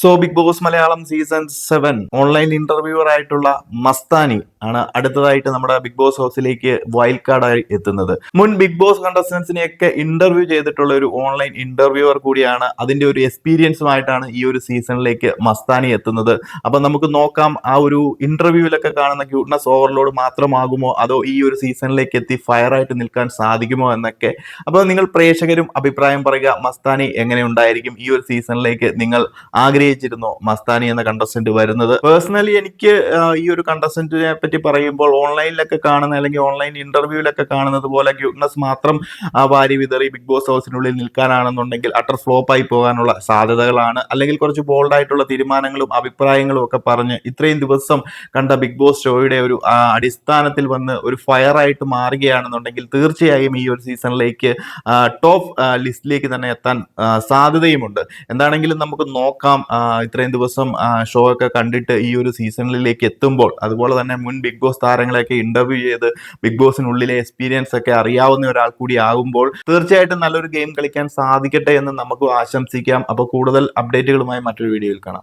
So Bigg Boss Malayalam season seven online interviewer ആയിട്ടുള്ള മസ്താനി ആണ് അടുത്തതായിട്ട് നമ്മുടെ ബിഗ് ബോസ് ഹൗസിലേക്ക് വൈൽഡ് കാർഡായി എത്തുന്നത്. മുൻ ബിഗ് ബോസ് കണ്ടസ്റ്റൻസിനെയൊക്കെ ഇന്റർവ്യൂ ചെയ്തിട്ടുള്ള ഒരു ഓൺലൈൻ ഇന്റർവ്യൂവർ കൂടിയാണ് അതിന്റെ ഒരു എക്സ്പീരിയൻസുമായിട്ടാണ് ഈ ഒരു സീസണിലേക്ക് മസ്താനി എത്തുന്നത്. അപ്പൊ നമുക്ക് നോക്കാം ആ ഒരു ഇന്റർവ്യൂവിലൊക്കെ കാണുന്ന ക്യൂട്ട്നസ് ഓവർലോഡ് മാത്രമാകുമോ? അതോ ഈ ഒരു സീസണിലേക്ക് എത്തി ഫയർ ആയിട്ട് നിൽക്കാൻ സാധിക്കുമോ എന്നൊക്കെ? അപ്പോൾ നിങ്ങൾ പ്രേക്ഷകരും അഭിപ്രായം പറയുക മസ്താനി എങ്ങനെ ഉണ്ടായിരിക്കും ഈ ഒരു സീസണിലേക്ക് നിങ്ങൾ ആഗ്രഹിച്ചിരുന്നോ മസ്താനി എന്ന കണ്ടസ്റ്റന്റ് വരുന്നത്. പേഴ്സണലി എനിക്ക് ഈ ഒരു കണ്ടസ്റ്റന്റിനെ പറ്റി പറയുമ്പോൾ ഓൺലൈനിലൊക്കെ കാണുന്ന അല്ലെങ്കിൽ ഓൺലൈൻ ഇന്റർവ്യൂവിലൊക്കെ കാണുന്നത് പോലെ ക്യൂട്ട്നസ് മാത്രം ആ, വാരി വിതറി ബിഗ് ബോസ് ഹൗസിനുള്ളിൽ നിൽക്കാനാണെന്നുണ്ടെങ്കിൽ അട്ടർ ഫ്ലോപ്പ് ആയി പോകാനുള്ള സാധ്യതകളാണ്. അല്ലെങ്കിൽ കുറച്ച് ബോൾഡ് ആയിട്ടുള്ള തീരുമാനങ്ങളും അഭിപ്രായങ്ങളും ഒക്കെ പറഞ്ഞ് ഇത്രയും ദിവസം കണ്ട ബിഗ് ബോസ് ഷോയുടെ ഒരു അടിസ്ഥാനത്തിൽ വന്ന് ഒരു ഫയർ ആയിട്ട് മാറുകയാണെന്നുണ്ടെങ്കിൽ തീർച്ചയായും ഈ ഒരു സീസണിലേക്ക് ടോപ്പ് ലിസ്റ്റിലേക്ക് തന്നെ എത്താൻ സാധ്യതയുമുണ്ട്. എന്താണെങ്കിലും നമുക്ക് നോക്കാം ഇത്രയും ദിവസം ഷോ ഒക്കെ കണ്ടിട്ട് ഈ ഒരു സീസണിലേക്ക് എത്തുമ്പോൾ അതുപോലെ തന്നെ മുൻ ബിഗ് ബോസ് താരങ്ങളെയൊക്കെ ഇന്റർവ്യൂ ചെയ്ത് ബിഗ് ബോസിനുള്ളിലെ എക്സ്പീരിയൻസ് ഒക്കെ അറിയാവുന്ന ഒരാൾ കൂടി ആകുമ്പോൾ തീർച്ചയായിട്ടും നല്ലൊരു ഗെയിം കളിക്കാൻ സാധിക്കട്ടെ എന്ന് നമുക്ക് ആശംസിക്കാം. അപ്പോൾ കൂടുതൽ അപ്ഡേറ്റുകളുമായി മറ്റൊരു വീഡിയോയിൽ കാണാം.